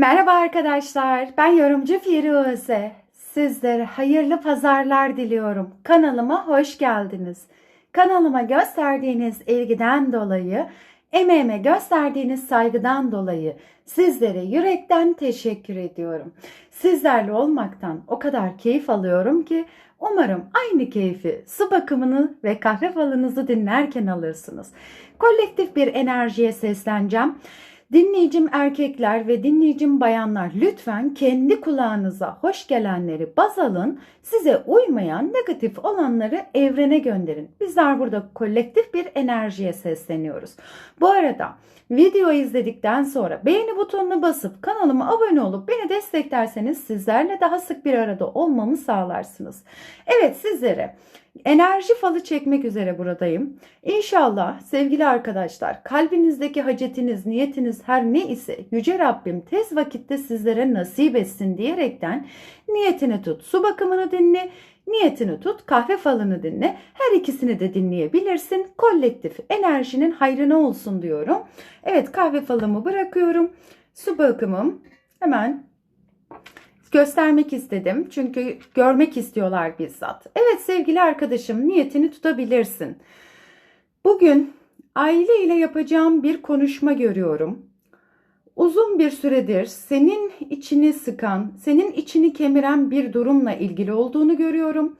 Merhaba arkadaşlar, ben yorumcu Firuze. Sizlere hayırlı pazarlar diliyorum. Kanalıma hoş geldiniz. Kanalıma gösterdiğiniz ilgiden dolayı, emeğime gösterdiğiniz saygıdan dolayı sizlere yürekten teşekkür ediyorum. Sizlerle olmaktan o kadar keyif alıyorum ki umarım aynı keyfi su bakımını ve kahve falınızı dinlerken alırsınız. Kolektif bir enerjiye sesleneceğim. Dinleyicim erkekler ve dinleyicim bayanlar lütfen kendi kulağınıza hoş gelenleri baz alın. Size uymayan negatif olanları evrene gönderin. Bizler burada kolektif bir enerjiye sesleniyoruz. Bu arada video izledikten sonra beğeni butonuna basıp kanalıma abone olup beni desteklerseniz sizlerle daha sık bir arada olmamı sağlarsınız. Evet sizlere enerji falı çekmek üzere buradayım. İnşallah sevgili arkadaşlar kalbinizdeki hacetiniz, niyetiniz her ne ise Yüce Rabbim tez vakitte sizlere nasip etsin diyerekten niyetini tut, su bakımını dinle, niyetini tut, kahve falını dinle. Her ikisini de dinleyebilirsin. Kolektif enerjinin hayrına olsun diyorum. Evet kahve falımı bırakıyorum. Su bakımım hemen göstermek istedim. Çünkü görmek istiyorlar bizzat. Evet sevgili arkadaşım niyetini tutabilirsin. Bugün aile ile yapacağım bir konuşma görüyorum. Uzun bir süredir senin içini sıkan, senin içini kemiren bir durumla ilgili olduğunu görüyorum.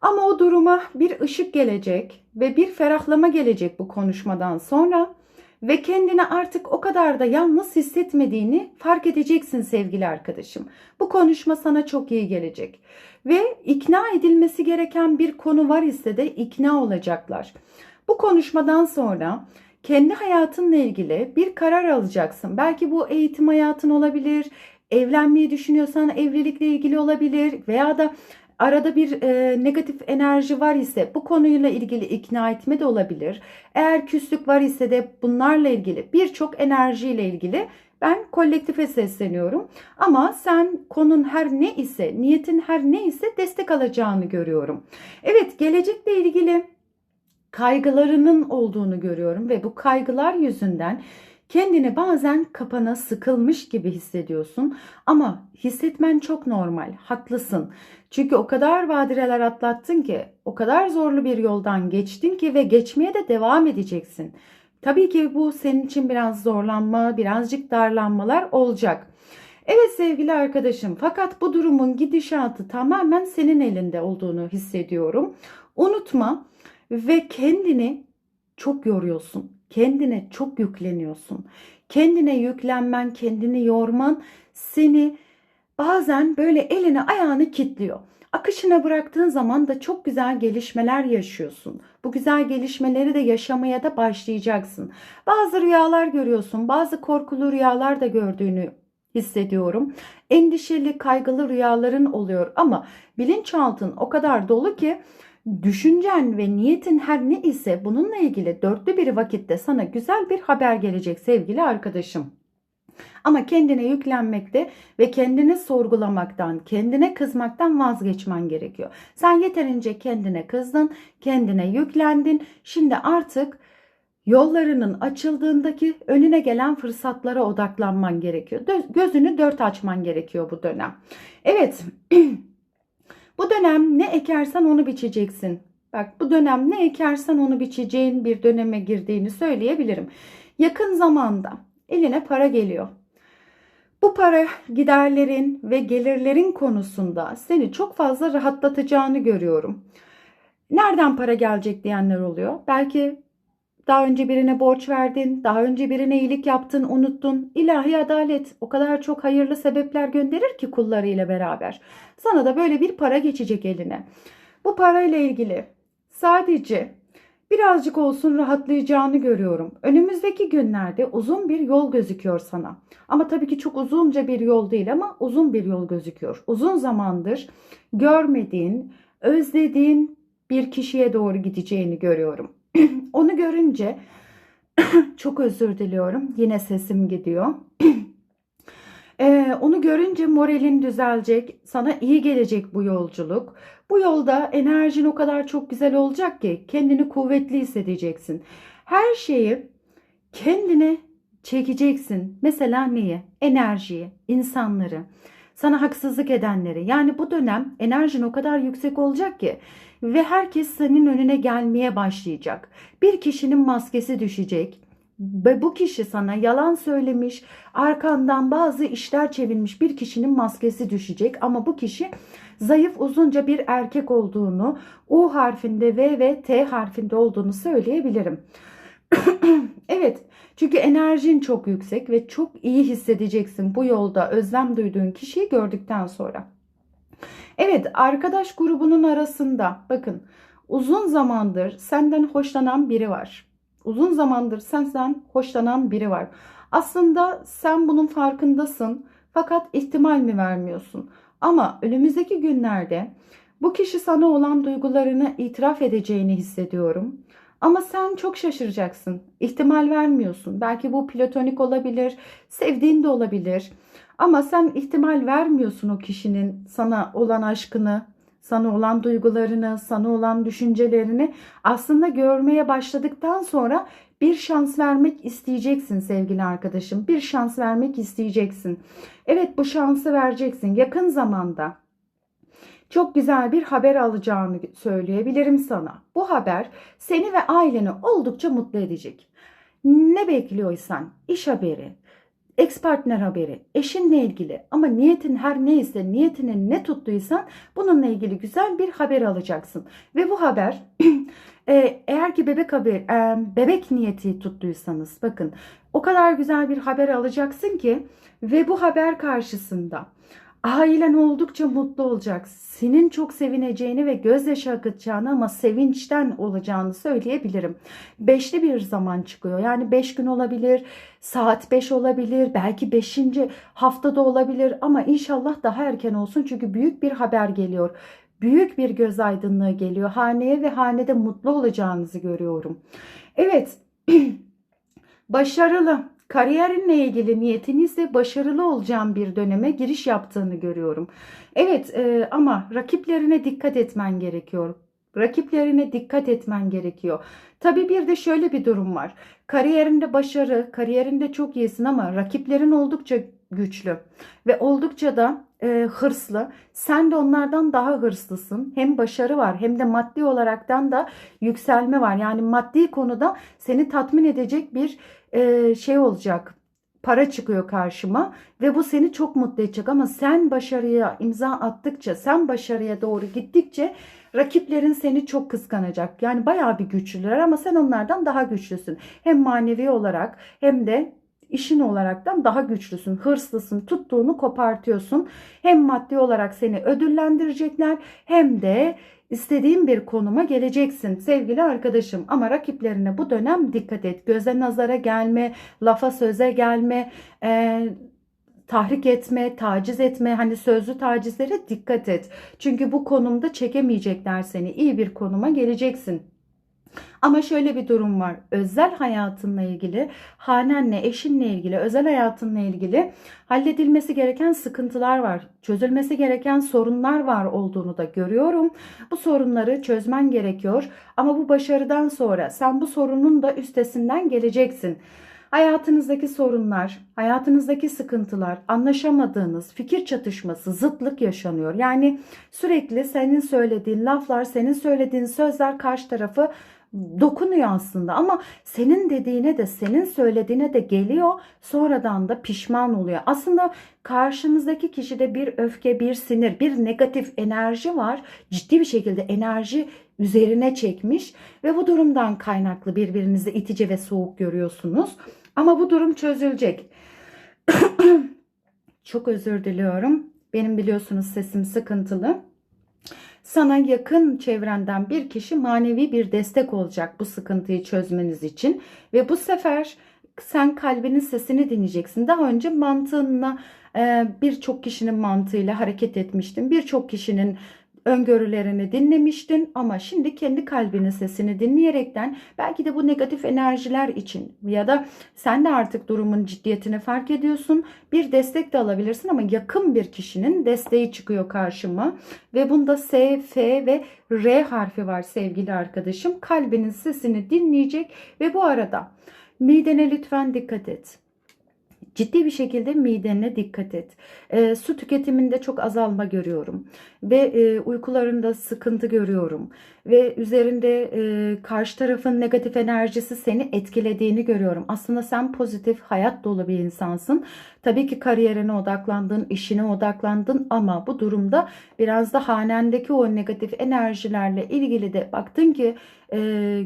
Ama o duruma bir ışık gelecek ve bir ferahlama gelecek bu konuşmadan sonra ve kendini artık o kadar da yalnız hissetmediğini fark edeceksin sevgili arkadaşım. Bu konuşma sana çok iyi gelecek. Ve ikna edilmesi gereken bir konu var ise de ikna olacaklar. Bu konuşmadan sonra kendi hayatınla ilgili bir karar alacaksın. Belki bu eğitim hayatın olabilir, evlenmeyi düşünüyorsan evlilikle ilgili olabilir veya da arada bir e, negatif enerji var ise bu konuyla ilgili ikna etme de olabilir. Eğer küslük var ise de bunlarla ilgili birçok enerjiyle ilgili ben kolektife sesleniyorum. Ama sen konun her ne ise, niyetin her ne ise destek alacağını görüyorum. Evet, gelecekle ilgili kaygılarının olduğunu görüyorum ve bu kaygılar yüzünden kendini bazen kapana sıkılmış gibi hissediyorsun ama hissetmen çok normal, haklısın. Çünkü o kadar badireler atlattın ki, o kadar zorlu bir yoldan geçtin ki ve geçmeye de devam edeceksin. Tabii ki bu senin için biraz zorlanma, birazcık darlanmalar olacak. Evet sevgili arkadaşım fakat bu durumun gidişatı tamamen senin elinde olduğunu hissediyorum. Unutma ve kendini çok yoruyorsun. Kendine çok yükleniyorsun. Kendine yüklenmen, kendini yorman seni bazen böyle elini ayağını kilitliyor. Akışına bıraktığın zaman da çok güzel gelişmeler yaşıyorsun. Bu güzel gelişmeleri de yaşamaya da başlayacaksın. Bazı rüyalar görüyorsun, bazı korkulu rüyalar da gördüğünü hissediyorum. Endişeli, kaygılı rüyaların oluyor ama bilinçaltın o kadar dolu ki düşüncen ve niyetin her ne ise bununla ilgili dörtlü bir vakitte sana güzel bir haber gelecek sevgili arkadaşım. Ama kendine yüklenmekte ve kendini sorgulamaktan, kendine kızmaktan vazgeçmen gerekiyor. Sen yeterince kendine kızdın, kendine yüklendin. Şimdi artık yollarının açıldığındaki önüne gelen fırsatlara odaklanman gerekiyor. Gözünü dört açman gerekiyor bu dönem. Evet. Bu dönem ne ekersen onu biçeceksin. Bak bu dönem ne ekersen onu biçeceğin bir döneme girdiğini söyleyebilirim. Yakın zamanda eline para geliyor. Bu para giderlerin ve gelirlerin konusunda seni çok fazla rahatlatacağını görüyorum. Nereden para gelecek diyenler oluyor. Belki daha önce birine borç verdin, daha önce birine iyilik yaptın, unuttun. İlahi adalet o kadar çok hayırlı sebepler gönderir ki kullarıyla beraber. Sana da böyle bir para geçecek eline. Bu parayla ilgili sadece birazcık olsun rahatlayacağını görüyorum. Önümüzdeki günlerde uzun bir yol gözüküyor sana. Ama tabii ki çok uzunca bir yol değil ama uzun bir yol gözüküyor. Uzun zamandır görmediğin, özlediğin bir kişiye doğru gideceğini görüyorum. Onu görünce çok özür diliyorum. Yine sesim gidiyor. Ee, onu görünce moralin düzelecek, sana iyi gelecek bu yolculuk. Bu yolda enerjin o kadar çok güzel olacak ki kendini kuvvetli hissedeceksin. Her şeyi kendine çekeceksin. Mesela neyi? Enerjiyi, insanları, sana haksızlık edenleri. Yani bu dönem enerjin o kadar yüksek olacak ki ve herkes senin önüne gelmeye başlayacak. Bir kişinin maskesi düşecek ve bu kişi sana yalan söylemiş, arkandan bazı işler çevirmiş bir kişinin maskesi düşecek ama bu kişi zayıf uzunca bir erkek olduğunu, U harfinde V ve T harfinde olduğunu söyleyebilirim. evet, çünkü enerjin çok yüksek ve çok iyi hissedeceksin bu yolda özlem duyduğun kişiyi gördükten sonra. Evet, arkadaş grubunun arasında bakın uzun zamandır senden hoşlanan biri var. Uzun zamandır senden hoşlanan biri var. Aslında sen bunun farkındasın fakat ihtimal mi vermiyorsun? Ama önümüzdeki günlerde bu kişi sana olan duygularını itiraf edeceğini hissediyorum. Ama sen çok şaşıracaksın. İhtimal vermiyorsun. Belki bu platonik olabilir, sevdiğin de olabilir. Ama sen ihtimal vermiyorsun o kişinin sana olan aşkını, sana olan duygularını, sana olan düşüncelerini aslında görmeye başladıktan sonra bir şans vermek isteyeceksin sevgili arkadaşım. Bir şans vermek isteyeceksin. Evet bu şansı vereceksin yakın zamanda. Çok güzel bir haber alacağını söyleyebilirim sana. Bu haber seni ve aileni oldukça mutlu edecek. Ne bekliyorsan iş haberi, ex partner haberi, eşinle ilgili ama niyetin her neyse, niyetinin ne tuttuysan bununla ilgili güzel bir haber alacaksın. Ve bu haber e, eğer ki bebek haber, e, bebek niyeti tuttuysanız bakın o kadar güzel bir haber alacaksın ki ve bu haber karşısında ailen oldukça mutlu olacak. Senin çok sevineceğini ve gözyaşı akıtacağını ama sevinçten olacağını söyleyebilirim. Beşli bir zaman çıkıyor. Yani beş gün olabilir, saat beş olabilir, belki beşinci haftada olabilir ama inşallah daha erken olsun çünkü büyük bir haber geliyor. Büyük bir göz aydınlığı geliyor. Haneye ve hanede mutlu olacağınızı görüyorum. Evet. Başarılı, Kariyerinle ilgili niyetin ise başarılı olacağın bir döneme giriş yaptığını görüyorum. Evet e, ama rakiplerine dikkat etmen gerekiyor. Rakiplerine dikkat etmen gerekiyor. Tabii bir de şöyle bir durum var. Kariyerinde başarı, kariyerinde çok iyisin ama rakiplerin oldukça güçlü ve oldukça da e, hırslı. Sen de onlardan daha hırslısın. Hem başarı var hem de maddi olaraktan da yükselme var. Yani maddi konuda seni tatmin edecek bir e, şey olacak. Para çıkıyor karşıma ve bu seni çok mutlu edecek ama sen başarıya imza attıkça, sen başarıya doğru gittikçe rakiplerin seni çok kıskanacak. Yani bayağı bir güçlüler ama sen onlardan daha güçlüsün. Hem manevi olarak hem de işin olaraktan daha güçlüsün, hırslısın, tuttuğunu kopartıyorsun. Hem maddi olarak seni ödüllendirecekler hem de istediğin bir konuma geleceksin sevgili arkadaşım. Ama rakiplerine bu dönem dikkat et. Göze nazara gelme, lafa söze gelme, e, tahrik etme, taciz etme, hani sözlü tacizlere dikkat et. Çünkü bu konumda çekemeyecekler seni. İyi bir konuma geleceksin. Ama şöyle bir durum var. Özel hayatınla ilgili, hanenle, eşinle ilgili, özel hayatınla ilgili halledilmesi gereken sıkıntılar var. Çözülmesi gereken sorunlar var olduğunu da görüyorum. Bu sorunları çözmen gerekiyor. Ama bu başarıdan sonra sen bu sorunun da üstesinden geleceksin. Hayatınızdaki sorunlar, hayatınızdaki sıkıntılar, anlaşamadığınız, fikir çatışması, zıtlık yaşanıyor. Yani sürekli senin söylediğin laflar, senin söylediğin sözler karşı tarafı dokunuyor aslında ama senin dediğine de senin söylediğine de geliyor sonradan da pişman oluyor. Aslında karşınızdaki kişide bir öfke, bir sinir, bir negatif enerji var. Ciddi bir şekilde enerji üzerine çekmiş ve bu durumdan kaynaklı birbirinizi itici ve soğuk görüyorsunuz. Ama bu durum çözülecek. Çok özür diliyorum. Benim biliyorsunuz sesim sıkıntılı. Sana yakın çevrenden bir kişi manevi bir destek olacak bu sıkıntıyı çözmeniz için ve bu sefer sen kalbinin sesini dinleyeceksin. Daha önce mantığına birçok kişinin mantığıyla hareket etmiştin. Birçok kişinin öngörülerini dinlemiştin ama şimdi kendi kalbinin sesini dinleyerekten belki de bu negatif enerjiler için ya da sen de artık durumun ciddiyetini fark ediyorsun. Bir destek de alabilirsin ama yakın bir kişinin desteği çıkıyor karşıma ve bunda S, F ve R harfi var sevgili arkadaşım. Kalbinin sesini dinleyecek ve bu arada midene lütfen dikkat et. Ciddi bir şekilde midene dikkat et. E, su tüketiminde çok azalma görüyorum. Ve e, uykularında sıkıntı görüyorum. Ve üzerinde e, karşı tarafın negatif enerjisi seni etkilediğini görüyorum. Aslında sen pozitif, hayat dolu bir insansın. Tabii ki kariyerine odaklandın, işine odaklandın ama bu durumda biraz da hanendeki o negatif enerjilerle ilgili de baktın ki e,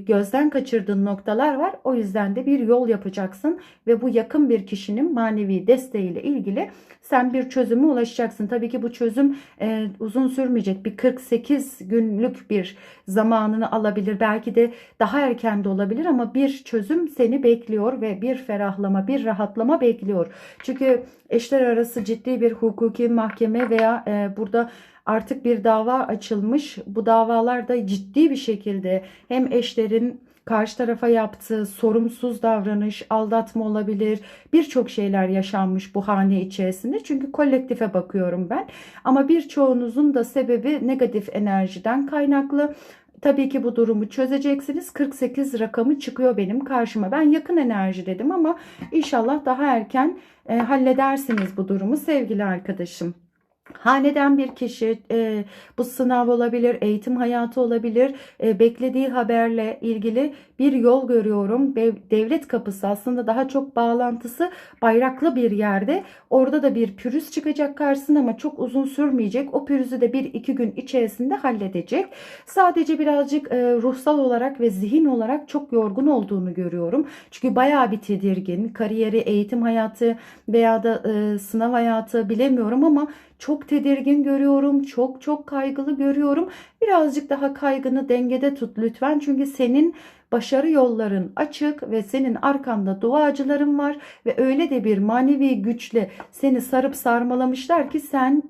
gözden kaçırdığın noktalar var. O yüzden de bir yol yapacaksın ve bu yakın bir kişinin manevi desteğiyle ilgili sen bir çözüme ulaşacaksın. Tabii ki bu çözüm e, uzun sürmeyecek. Bir 48 günlük bir zamanını alabilir. Belki de daha erken de olabilir ama bir çözüm seni bekliyor ve bir ferahlama, bir rahatlama bekliyor. Çünkü eşler arası ciddi bir hukuki mahkeme veya e, burada artık bir dava açılmış. Bu davalarda ciddi bir şekilde hem eşlerin karşı tarafa yaptığı sorumsuz davranış, aldatma olabilir. Birçok şeyler yaşanmış bu hane içerisinde. Çünkü kolektife bakıyorum ben. Ama birçoğunuzun da sebebi negatif enerjiden kaynaklı. Tabii ki bu durumu çözeceksiniz. 48 rakamı çıkıyor benim karşıma. Ben yakın enerji dedim ama inşallah daha erken e, halledersiniz bu durumu sevgili arkadaşım. Haneden bir kişi e, bu sınav olabilir, eğitim hayatı olabilir, e, beklediği haberle ilgili bir yol görüyorum. Devlet kapısı aslında daha çok bağlantısı bayraklı bir yerde. Orada da bir pürüz çıkacak karşısına ama çok uzun sürmeyecek. O pürüzü de bir iki gün içerisinde halledecek. Sadece birazcık e, ruhsal olarak ve zihin olarak çok yorgun olduğunu görüyorum. Çünkü bayağı bir tedirgin. Kariyeri, eğitim hayatı veya da e, sınav hayatı bilemiyorum ama çok tedirgin görüyorum. Çok çok kaygılı görüyorum. Birazcık daha kaygını dengede tut lütfen. Çünkü senin başarı yolların açık ve senin arkanda duacıların var ve öyle de bir manevi güçle seni sarıp sarmalamışlar ki sen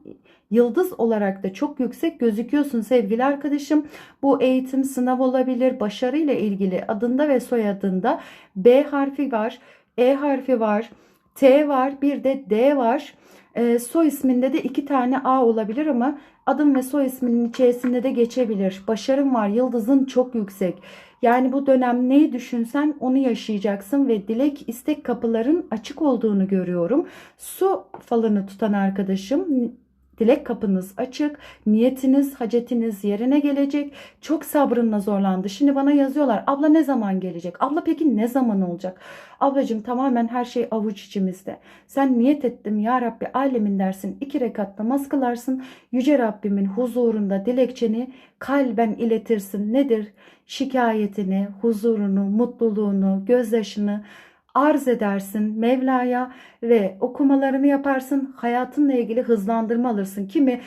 yıldız olarak da çok yüksek gözüküyorsun sevgili arkadaşım. Bu eğitim sınav olabilir, başarıyla ilgili adında ve soyadında B harfi var, E harfi var, T var, bir de D var. E, soy isminde de iki tane A olabilir ama adım ve soy isminin içerisinde de geçebilir. Başarın var, yıldızın çok yüksek. Yani bu dönem neyi düşünsen onu yaşayacaksın ve dilek istek kapıların açık olduğunu görüyorum. Su falını tutan arkadaşım Dilek kapınız açık, niyetiniz, hacetiniz yerine gelecek. Çok sabrınla zorlandı. Şimdi bana yazıyorlar. Abla ne zaman gelecek? Abla peki ne zaman olacak? Ablacığım tamamen her şey avuç içimizde. Sen niyet ettim ya Rabbi alemin dersin. iki rekat namaz kılarsın. Yüce Rabbimin huzurunda dilekçeni kalben iletirsin. Nedir? Şikayetini, huzurunu, mutluluğunu, gözyaşını arz edersin Mevla'ya ve okumalarını yaparsın. Hayatınla ilgili hızlandırma alırsın. Kimi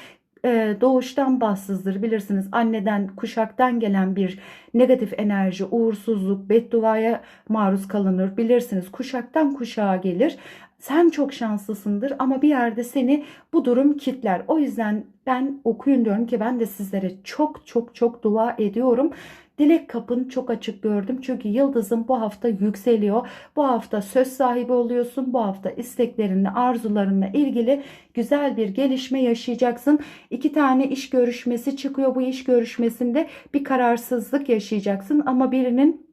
e, doğuştan bahtsızdır bilirsiniz. Anneden, kuşaktan gelen bir negatif enerji, uğursuzluk, bedduaya maruz kalınır. Bilirsiniz kuşaktan kuşağa gelir. Sen çok şanslısındır ama bir yerde seni bu durum kitler. O yüzden ben okuyun diyorum ki ben de sizlere çok çok çok dua ediyorum. Dilek kapın çok açık gördüm. Çünkü yıldızın bu hafta yükseliyor. Bu hafta söz sahibi oluyorsun. Bu hafta isteklerinle, arzularınla ilgili güzel bir gelişme yaşayacaksın. İki tane iş görüşmesi çıkıyor. Bu iş görüşmesinde bir kararsızlık yaşayacaksın. Ama birinin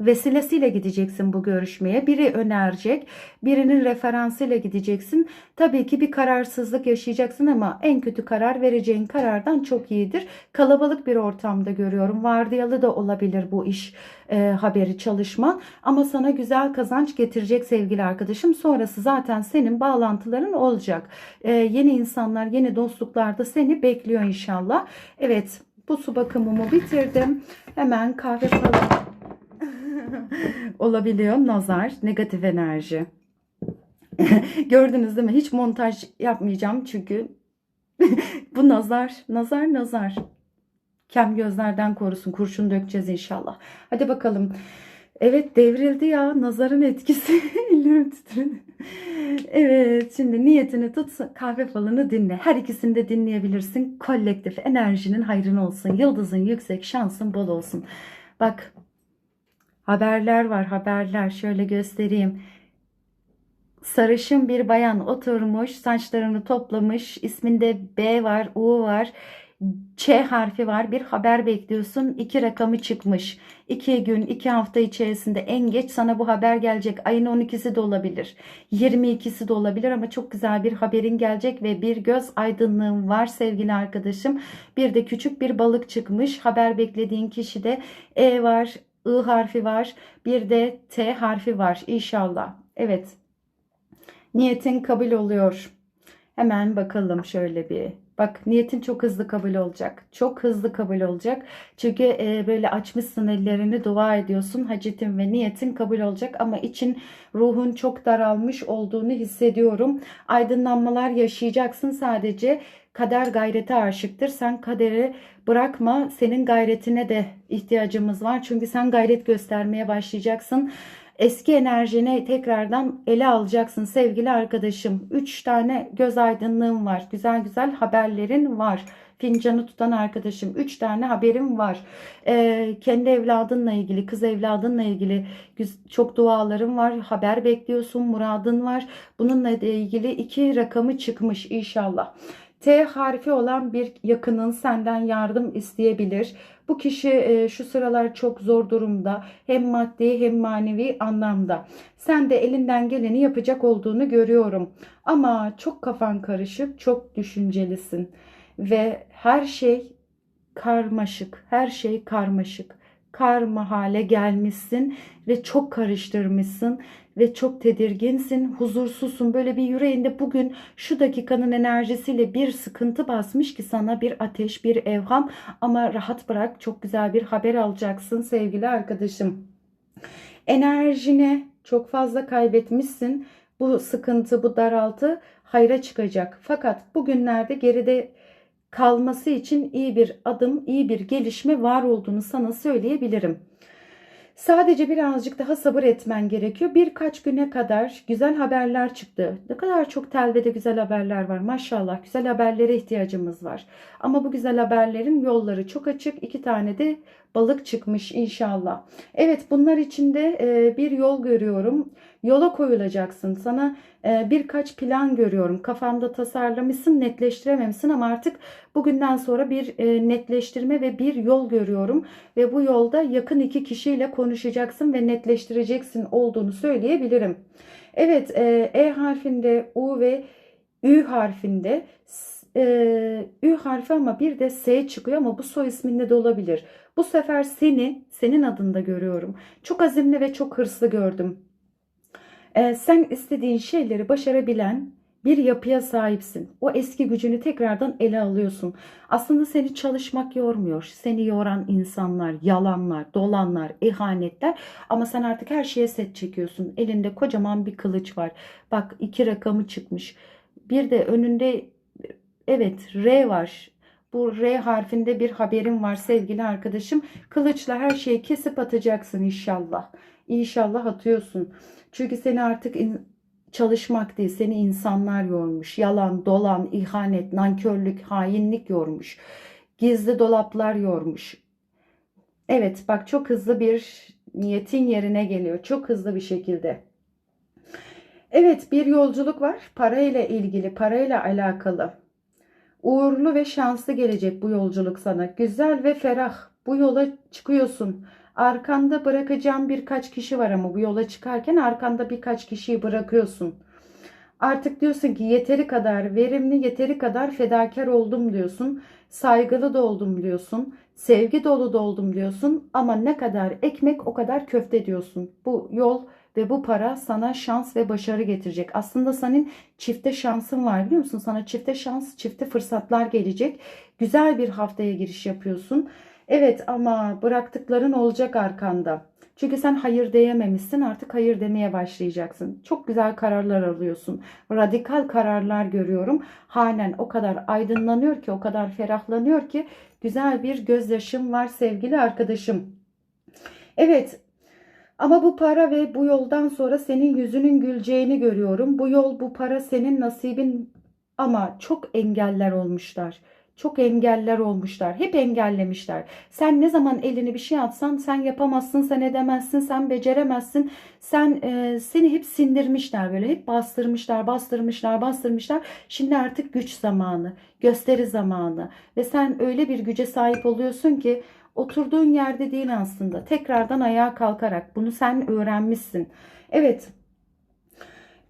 vesilesiyle gideceksin bu görüşmeye. Biri önerecek, birinin referansıyla gideceksin. Tabii ki bir kararsızlık yaşayacaksın ama en kötü karar vereceğin karardan çok iyidir. Kalabalık bir ortamda görüyorum. Vardiyalı da olabilir bu iş e, haberi çalışma ama sana güzel kazanç getirecek sevgili arkadaşım. Sonrası zaten senin bağlantıların olacak. E, yeni insanlar, yeni dostluklar da seni bekliyor inşallah. Evet bu su bakımımı bitirdim. Hemen kahve falan olabiliyor. Nazar, negatif enerji. Gördünüz değil mi? Hiç montaj yapmayacağım çünkü bu nazar, nazar, nazar. Kem gözlerden korusun. Kurşun dökeceğiz inşallah. Hadi bakalım. Evet devrildi ya nazarın etkisi. Ellerim titredi. Evet şimdi niyetini tut kahve falını dinle. Her ikisini de dinleyebilirsin. Kolektif enerjinin hayrın olsun. Yıldızın yüksek şansın bol olsun. Bak haberler var haberler şöyle göstereyim. Sarışın bir bayan oturmuş saçlarını toplamış isminde B var U var Ç harfi var. Bir haber bekliyorsun. İki rakamı çıkmış. İki gün, iki hafta içerisinde en geç sana bu haber gelecek. Ayın 12'si de olabilir. 22'si de olabilir ama çok güzel bir haberin gelecek ve bir göz aydınlığın var sevgili arkadaşım. Bir de küçük bir balık çıkmış. Haber beklediğin kişide E var, I harfi var. Bir de T harfi var inşallah. Evet. Niyetin kabul oluyor. Hemen bakalım şöyle bir. Bak niyetin çok hızlı kabul olacak. Çok hızlı kabul olacak. Çünkü e, böyle açmışsın ellerini dua ediyorsun. Hacetin ve niyetin kabul olacak ama için ruhun çok daralmış olduğunu hissediyorum. Aydınlanmalar yaşayacaksın sadece. Kader gayrete aşıktır. Sen kaderi bırakma. Senin gayretine de ihtiyacımız var. Çünkü sen gayret göstermeye başlayacaksın eski enerjini tekrardan ele alacaksın sevgili arkadaşım. 3 tane göz aydınlığım var. Güzel güzel haberlerin var. Fincanı tutan arkadaşım 3 tane haberim var. Ee, kendi evladınla ilgili, kız evladınla ilgili çok dualarım var. Haber bekliyorsun, muradın var. Bununla ilgili iki rakamı çıkmış inşallah. T harfi olan bir yakının senden yardım isteyebilir. Bu kişi e, şu sıralar çok zor durumda. Hem maddi hem manevi anlamda. Sen de elinden geleni yapacak olduğunu görüyorum. Ama çok kafan karışık, çok düşüncelisin. Ve her şey karmaşık, her şey karmaşık karma hale gelmişsin ve çok karıştırmışsın ve çok tedirginsin, huzursuzsun. Böyle bir yüreğinde bugün şu dakikanın enerjisiyle bir sıkıntı basmış ki sana bir ateş, bir evham ama rahat bırak. Çok güzel bir haber alacaksın sevgili arkadaşım. Enerjini çok fazla kaybetmişsin. Bu sıkıntı, bu daraltı hayra çıkacak. Fakat bugünlerde geride kalması için iyi bir adım, iyi bir gelişme var olduğunu sana söyleyebilirim. Sadece birazcık daha sabır etmen gerekiyor. Birkaç güne kadar güzel haberler çıktı. Ne kadar çok telvede güzel haberler var. Maşallah güzel haberlere ihtiyacımız var. Ama bu güzel haberlerin yolları çok açık. İki tane de balık çıkmış inşallah. Evet bunlar içinde e, bir yol görüyorum. Yola koyulacaksın. Sana e, birkaç plan görüyorum. Kafanda tasarlamışsın, netleştirememişsin ama artık bugünden sonra bir e, netleştirme ve bir yol görüyorum. Ve bu yolda yakın iki kişiyle konuşacaksın ve netleştireceksin olduğunu söyleyebilirim. Evet E harfinde U ve Ü harfinde e, Ü harfi ama bir de S çıkıyor ama bu soy isminde de olabilir. Bu sefer seni senin adında görüyorum. Çok azimli ve çok hırslı gördüm. E, sen istediğin şeyleri başarabilen bir yapıya sahipsin. O eski gücünü tekrardan ele alıyorsun. Aslında seni çalışmak yormuyor. Seni yoran insanlar, yalanlar, dolanlar, ihanetler. Ama sen artık her şeye set çekiyorsun. Elinde kocaman bir kılıç var. Bak iki rakamı çıkmış. Bir de önünde Evet R var. Bu R harfinde bir haberim var sevgili arkadaşım. Kılıçla her şeyi kesip atacaksın inşallah. İnşallah atıyorsun. Çünkü seni artık çalışmak değil seni insanlar yormuş. Yalan, dolan, ihanet, nankörlük, hainlik yormuş. Gizli dolaplar yormuş. Evet bak çok hızlı bir niyetin yerine geliyor. Çok hızlı bir şekilde. Evet bir yolculuk var. Parayla ilgili, parayla alakalı. Uğurlu ve şanslı gelecek bu yolculuk sana. Güzel ve ferah. Bu yola çıkıyorsun. Arkanda bırakacağım birkaç kişi var ama bu yola çıkarken arkanda birkaç kişiyi bırakıyorsun. Artık diyorsun ki yeteri kadar verimli, yeteri kadar fedakar oldum diyorsun. Saygılı da oldum diyorsun. Sevgi dolu da oldum diyorsun. Ama ne kadar ekmek o kadar köfte diyorsun. Bu yol ve bu para sana şans ve başarı getirecek. Aslında senin çifte şansın var biliyor musun? Sana çifte şans, çifte fırsatlar gelecek. Güzel bir haftaya giriş yapıyorsun. Evet ama bıraktıkların olacak arkanda. Çünkü sen hayır diyememişsin artık hayır demeye başlayacaksın. Çok güzel kararlar alıyorsun. Radikal kararlar görüyorum. Halen o kadar aydınlanıyor ki o kadar ferahlanıyor ki güzel bir gözyaşım var sevgili arkadaşım. Evet ama bu para ve bu yoldan sonra senin yüzünün güleceğini görüyorum. Bu yol, bu para senin nasibin ama çok engeller olmuşlar. Çok engeller olmuşlar. Hep engellemişler. Sen ne zaman elini bir şey atsan sen yapamazsın, sen edemezsin, sen beceremezsin. Sen e, seni hep sindirmişler böyle. Hep bastırmışlar, bastırmışlar, bastırmışlar. Şimdi artık güç zamanı, gösteri zamanı ve sen öyle bir güce sahip oluyorsun ki oturduğun yerde değil aslında. Tekrardan ayağa kalkarak bunu sen öğrenmişsin. Evet.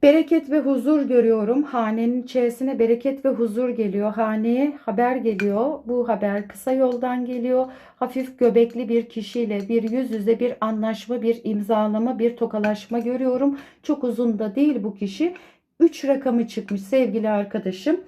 Bereket ve huzur görüyorum. Hanenin içerisine bereket ve huzur geliyor. Haneye haber geliyor. Bu haber kısa yoldan geliyor. Hafif göbekli bir kişiyle bir yüz yüze bir anlaşma, bir imzalama, bir tokalaşma görüyorum. Çok uzun da değil bu kişi. 3 rakamı çıkmış sevgili arkadaşım.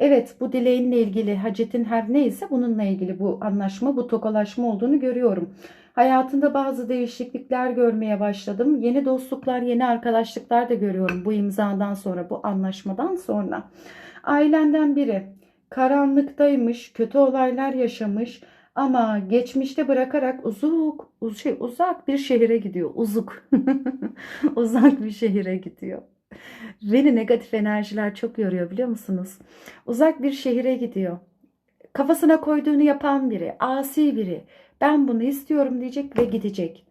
Evet bu dileğinle ilgili hacetin her neyse bununla ilgili bu anlaşma, bu tokalaşma olduğunu görüyorum. Hayatında bazı değişiklikler görmeye başladım. Yeni dostluklar, yeni arkadaşlıklar da görüyorum bu imzadan sonra, bu anlaşmadan sonra. Ailenden biri karanlıktaymış, kötü olaylar yaşamış ama geçmişte bırakarak uzak, uz şey, uzak bir şehire gidiyor. Uzuk. uzak bir şehire gidiyor. Beni negatif enerjiler çok yoruyor biliyor musunuz? Uzak bir şehire gidiyor. Kafasına koyduğunu yapan biri, asi biri. Ben bunu istiyorum diyecek ve gidecek.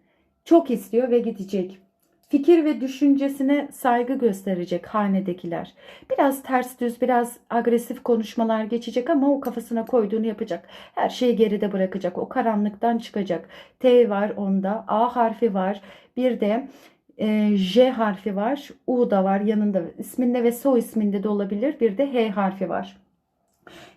Çok istiyor ve gidecek. Fikir ve düşüncesine saygı gösterecek hanedekiler. Biraz ters düz, biraz agresif konuşmalar geçecek ama o kafasına koyduğunu yapacak. Her şeyi geride bırakacak. O karanlıktan çıkacak. T var onda, A harfi var. Bir de e, J harfi var. U da var yanında. İsminde ve soy isminde de olabilir. Bir de H harfi var.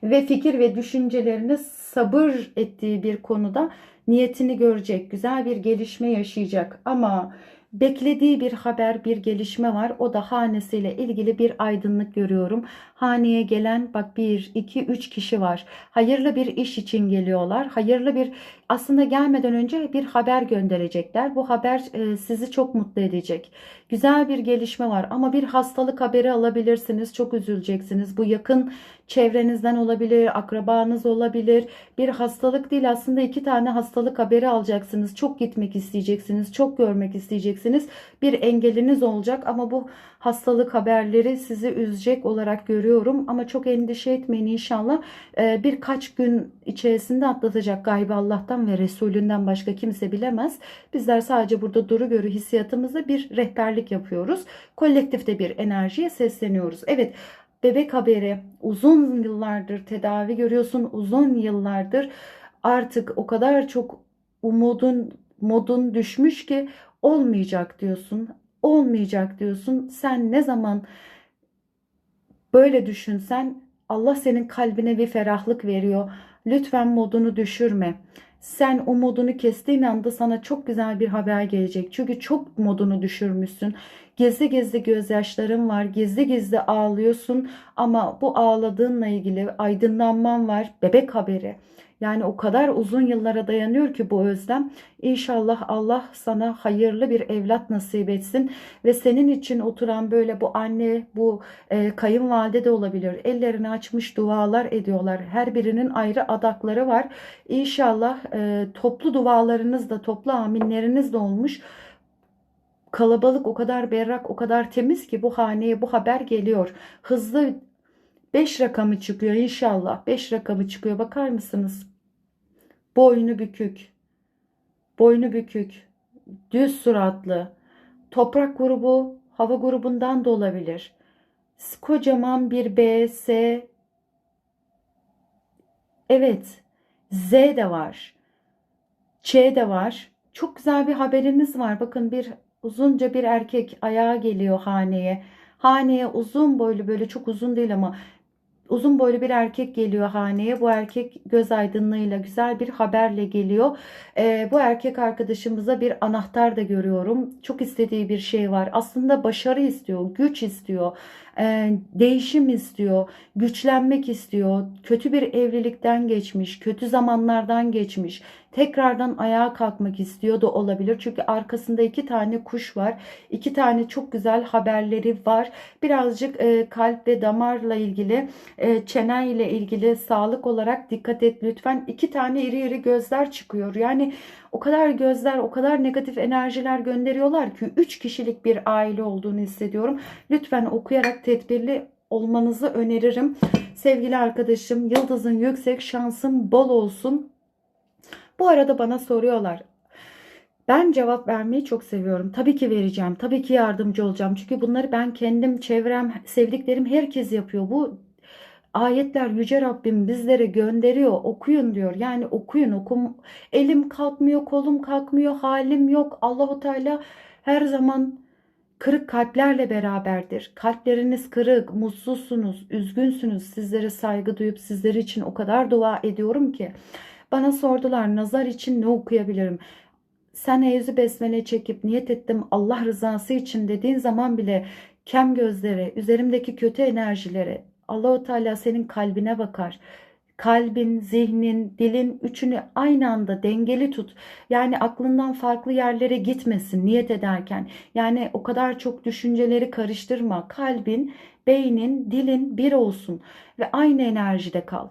Ve fikir ve düşüncelerini sabır ettiği bir konuda niyetini görecek. Güzel bir gelişme yaşayacak. Ama beklediği bir haber, bir gelişme var. O da hanesiyle ilgili bir aydınlık görüyorum. Haneye gelen bak bir, iki, üç kişi var. Hayırlı bir iş için geliyorlar. Hayırlı bir aslında gelmeden önce bir haber gönderecekler. Bu haber e, sizi çok mutlu edecek. Güzel bir gelişme var ama bir hastalık haberi alabilirsiniz. Çok üzüleceksiniz. Bu yakın çevrenizden olabilir, akrabanız olabilir. Bir hastalık değil aslında iki tane hastalık haberi alacaksınız. Çok gitmek isteyeceksiniz, çok görmek isteyeceksiniz. Bir engeliniz olacak ama bu hastalık haberleri sizi üzecek olarak görüyorum. Ama çok endişe etmeyin inşallah. Ee, birkaç gün içerisinde atlatacak galiba Allah'tan ve Resulünden başka kimse bilemez. Bizler sadece burada duru görü hissiyatımızda bir rehberlik yapıyoruz. Kolektifte bir enerjiye sesleniyoruz. Evet bebek haberi uzun yıllardır tedavi görüyorsun. Uzun yıllardır artık o kadar çok umudun modun düşmüş ki olmayacak diyorsun. Olmayacak diyorsun. Sen ne zaman böyle düşünsen Allah senin kalbine bir ferahlık veriyor. Lütfen modunu düşürme. Sen umudunu kestiğin anda sana çok güzel bir haber gelecek. Çünkü çok modunu düşürmüşsün. Gizli gizli gözyaşların var. Gizli gizli ağlıyorsun. Ama bu ağladığınla ilgili aydınlanman var. Bebek haberi. Yani o kadar uzun yıllara dayanıyor ki bu özlem. İnşallah Allah sana hayırlı bir evlat nasip etsin ve senin için oturan böyle bu anne, bu e, kayınvalide de olabilir. Ellerini açmış dualar ediyorlar. Her birinin ayrı adakları var. İnşallah e, toplu dualarınız da, toplu aminleriniz de olmuş kalabalık o kadar berrak, o kadar temiz ki bu haneye bu haber geliyor. Hızlı 5 rakamı çıkıyor inşallah. 5 rakamı çıkıyor. Bakar mısınız? Boynu bükük. Boynu bükük. Düz suratlı. Toprak grubu hava grubundan da olabilir. Kocaman bir B. Evet. Z de var. Ç de var. Çok güzel bir haberiniz var. Bakın bir uzunca bir erkek ayağa geliyor haneye. Haneye uzun boylu böyle çok uzun değil ama uzun boylu bir erkek geliyor haneye. Bu erkek göz aydınlığıyla güzel bir haberle geliyor. Ee, bu erkek arkadaşımıza bir anahtar da görüyorum. Çok istediği bir şey var. Aslında başarı istiyor, güç istiyor, değişim istiyor, güçlenmek istiyor. Kötü bir evlilikten geçmiş, kötü zamanlardan geçmiş. Tekrardan ayağa kalkmak istiyor da olabilir. Çünkü arkasında iki tane kuş var. iki tane çok güzel haberleri var. Birazcık kalp ve damarla ilgili, e, çene ile ilgili sağlık olarak dikkat et lütfen. İki tane iri iri gözler çıkıyor. Yani o kadar gözler, o kadar negatif enerjiler gönderiyorlar ki 3 kişilik bir aile olduğunu hissediyorum. Lütfen okuyarak tedbirli olmanızı öneririm. Sevgili arkadaşım yıldızın yüksek şansın bol olsun. Bu arada bana soruyorlar. Ben cevap vermeyi çok seviyorum. Tabii ki vereceğim. Tabii ki yardımcı olacağım. Çünkü bunları ben kendim, çevrem, sevdiklerim herkes yapıyor. Bu ayetler Yüce Rabbim bizlere gönderiyor. Okuyun diyor. Yani okuyun. Okum. Elim kalkmıyor, kolum kalkmıyor, halim yok. Allahu Teala her zaman kırık kalplerle beraberdir. Kalpleriniz kırık, mutsuzsunuz, üzgünsünüz. Sizlere saygı duyup sizler için o kadar dua ediyorum ki. Bana sordular nazar için ne okuyabilirim? Sen Eyüzü Besmele çekip niyet ettim Allah rızası için dediğin zaman bile kem gözlere, üzerimdeki kötü enerjileri Allahu Teala senin kalbine bakar. Kalbin, zihnin, dilin üçünü aynı anda dengeli tut. Yani aklından farklı yerlere gitmesin niyet ederken. Yani o kadar çok düşünceleri karıştırma. Kalbin, beynin, dilin bir olsun ve aynı enerjide kal.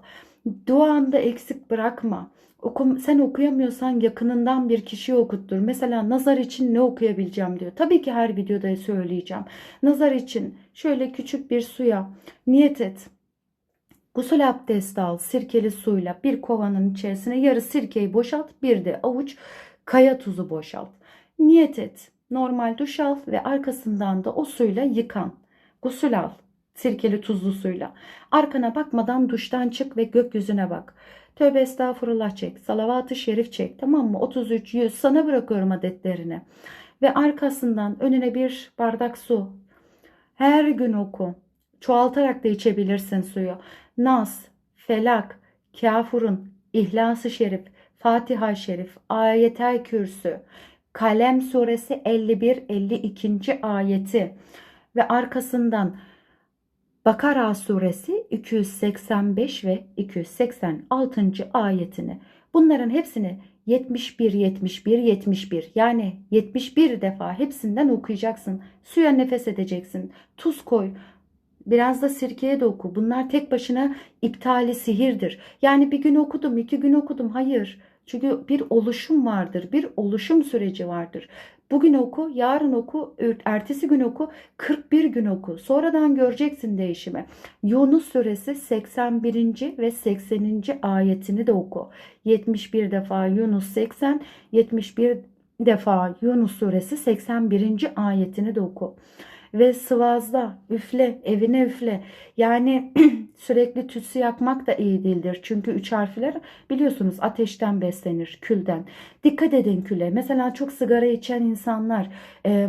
Duanda eksik bırakma. Okum, sen okuyamıyorsan yakınından bir kişiye okuttur. Mesela nazar için ne okuyabileceğim diyor. Tabii ki her videoda söyleyeceğim. Nazar için şöyle küçük bir suya niyet et. Gusül abdesti al sirkeli suyla bir kovanın içerisine yarı sirkeyi boşalt bir de avuç kaya tuzu boşalt. Niyet et. Normal duş al ve arkasından da o suyla yıkan. Gusül al sirkeli tuzlu suyla. Arkana bakmadan duştan çık ve gökyüzüne bak. Tövbe estağfurullah çek. Salavat-ı şerif çek. Tamam mı? 33 100 sana bırakıyorum adetlerini. Ve arkasından önüne bir bardak su. Her gün oku. Çoğaltarak da içebilirsin suyu. Nas, Felak, Kafurun, İhlas-ı Şerif, Fatiha Şerif, Ayetel Kürsü, Kalem Suresi 51-52. ayeti ve arkasından Bakara suresi 285 ve 286. ayetini bunların hepsini 71 71 71 yani 71 defa hepsinden okuyacaksın. Suya nefes edeceksin. Tuz koy. Biraz da sirkeye de oku. Bunlar tek başına iptali sihirdir. Yani bir gün okudum, iki gün okudum. Hayır. Çünkü bir oluşum vardır. Bir oluşum süreci vardır. Bugün oku, yarın oku, ertesi gün oku, 41 gün oku. Sonradan göreceksin değişimi. Yunus suresi 81. ve 80. ayetini de oku. 71 defa Yunus 80, 71 defa Yunus suresi 81. ayetini de oku ve sıvazla, üfle, evine üfle. Yani sürekli tütsü yakmak da iyi değildir. Çünkü üç harfler biliyorsunuz ateşten beslenir, külden. Dikkat edin küle. Mesela çok sigara içen insanlar e,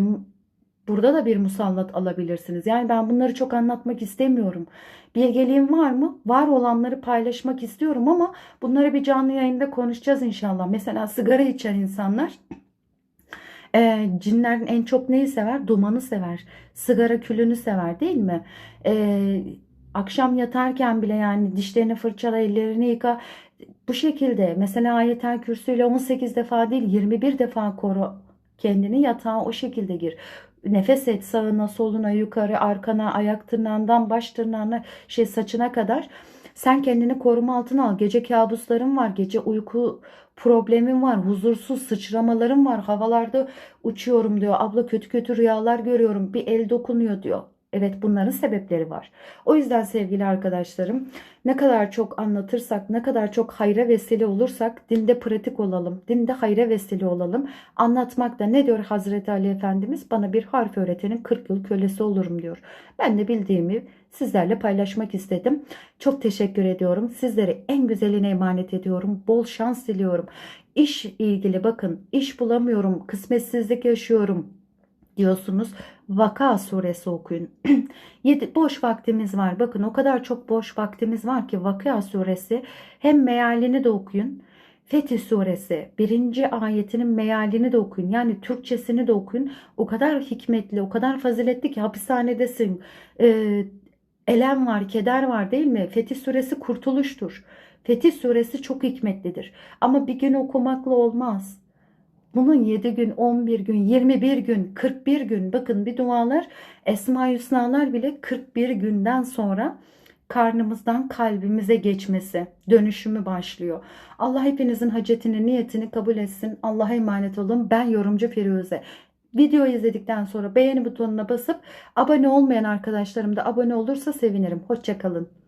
burada da bir musallat alabilirsiniz. Yani ben bunları çok anlatmak istemiyorum. Bilgeliğim var mı? Var olanları paylaşmak istiyorum ama bunları bir canlı yayında konuşacağız inşallah. Mesela sigara içen insanlar e, cinlerin en çok neyi sever? Dumanı sever. Sigara külünü sever değil mi? E, akşam yatarken bile yani dişlerini fırçala, ellerini yıka. Bu şekilde mesela ayetel kürsüyle 18 defa değil 21 defa koru kendini yatağa o şekilde gir. Nefes et sağına, soluna, yukarı, arkana, ayak tırnağından baş tırnağına, şey saçına kadar. Sen kendini koruma altına al. Gece kabusların var, gece uyku problemim var, huzursuz sıçramalarım var, havalarda uçuyorum diyor. Abla kötü kötü rüyalar görüyorum, bir el dokunuyor diyor. Evet bunların sebepleri var. O yüzden sevgili arkadaşlarım ne kadar çok anlatırsak, ne kadar çok hayra vesile olursak dinde pratik olalım. Dinde hayra vesile olalım. Anlatmakta ne diyor Hazreti Ali Efendimiz? Bana bir harf öğretenin 40 yıl kölesi olurum diyor. Ben de bildiğimi sizlerle paylaşmak istedim. Çok teşekkür ediyorum. Sizleri en güzeline emanet ediyorum. Bol şans diliyorum. İş ilgili bakın iş bulamıyorum, kısmetsizlik yaşıyorum diyorsunuz. Vaka suresi okuyun. Yedi, boş vaktimiz var. Bakın o kadar çok boş vaktimiz var ki Vaka suresi hem mealini de okuyun. Fetih suresi birinci ayetinin mealini de okuyun. Yani Türkçesini de okuyun. O kadar hikmetli, o kadar faziletli ki hapishanedesin. Ee, elem var, keder var değil mi? Fetih suresi kurtuluştur. Fetih suresi çok hikmetlidir. Ama bir gün okumakla olmaz. Bunun 7 gün, 11 gün, 21 gün, 41 gün bakın bir dualar Esma-i Hüsnalar bile 41 günden sonra karnımızdan kalbimize geçmesi, dönüşümü başlıyor. Allah hepinizin hacetini, niyetini kabul etsin. Allah'a emanet olun. Ben yorumcu Firuze. Videoyu izledikten sonra beğeni butonuna basıp abone olmayan arkadaşlarım da abone olursa sevinirim. Hoşçakalın.